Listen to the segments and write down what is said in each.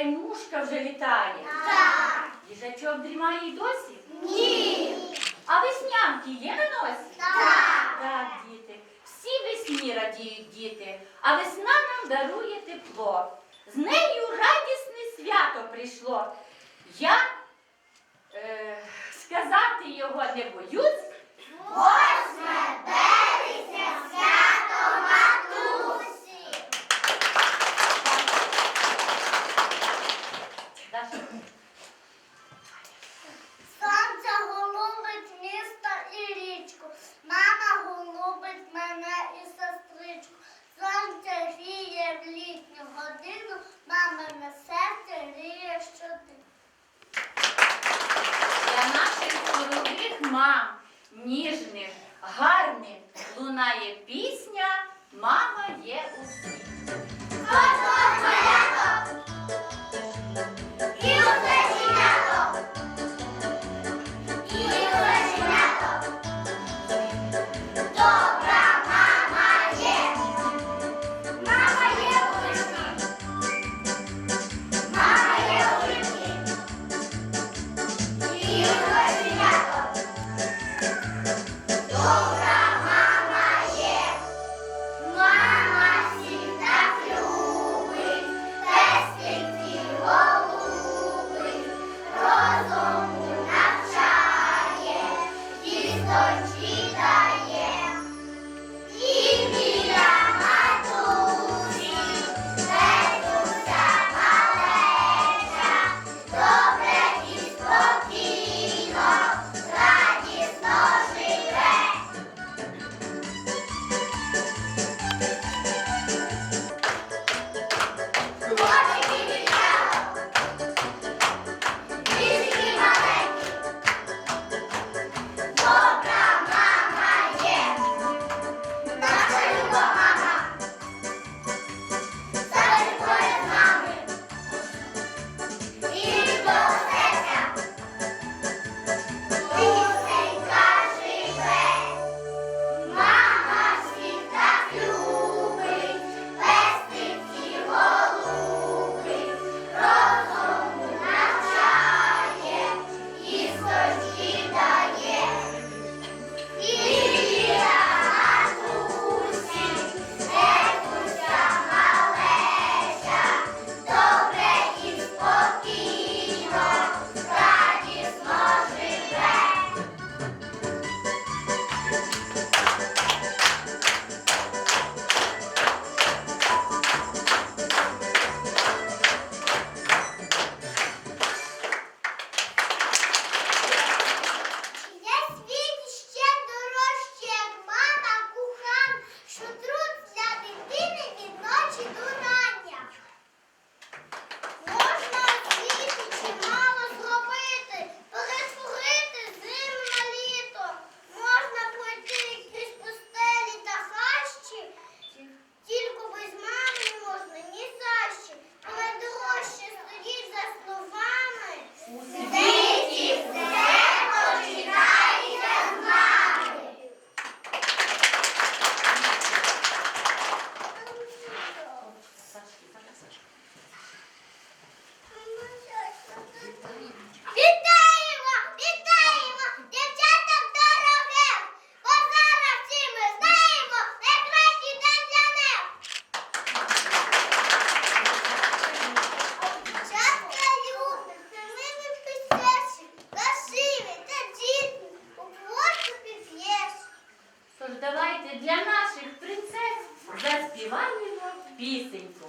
Каймушка вже літає. Так. Їжачок дрімає й досі? Ні. А веснянки є на носі? Так. Так, діти. Всі весні радіють діти, а весна нам дарує тепло. З нею радісне свято прийшло. Я е, сказати його не боюсь. Восьме березня свято. заспіваємо пісеньку.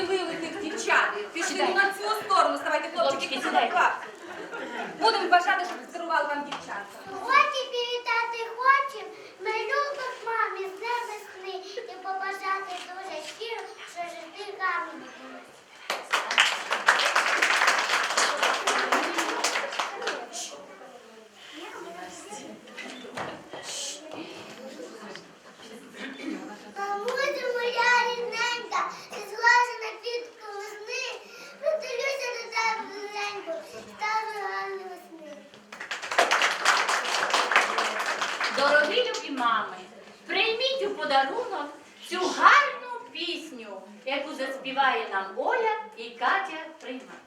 розділили тих дівчат. Пішли на цю сторону, ставайте, хлопчики, Хлопчики, сідайте. клас. Будемо бажати, щоб дарували вам дівчатка. Хоті привітати хочем, ми любих мамі з дня весни і побажати дуже щиро, що жити гарно. подарунок цю гарну пісню, яку заспіває нам Оля і Катя Примак.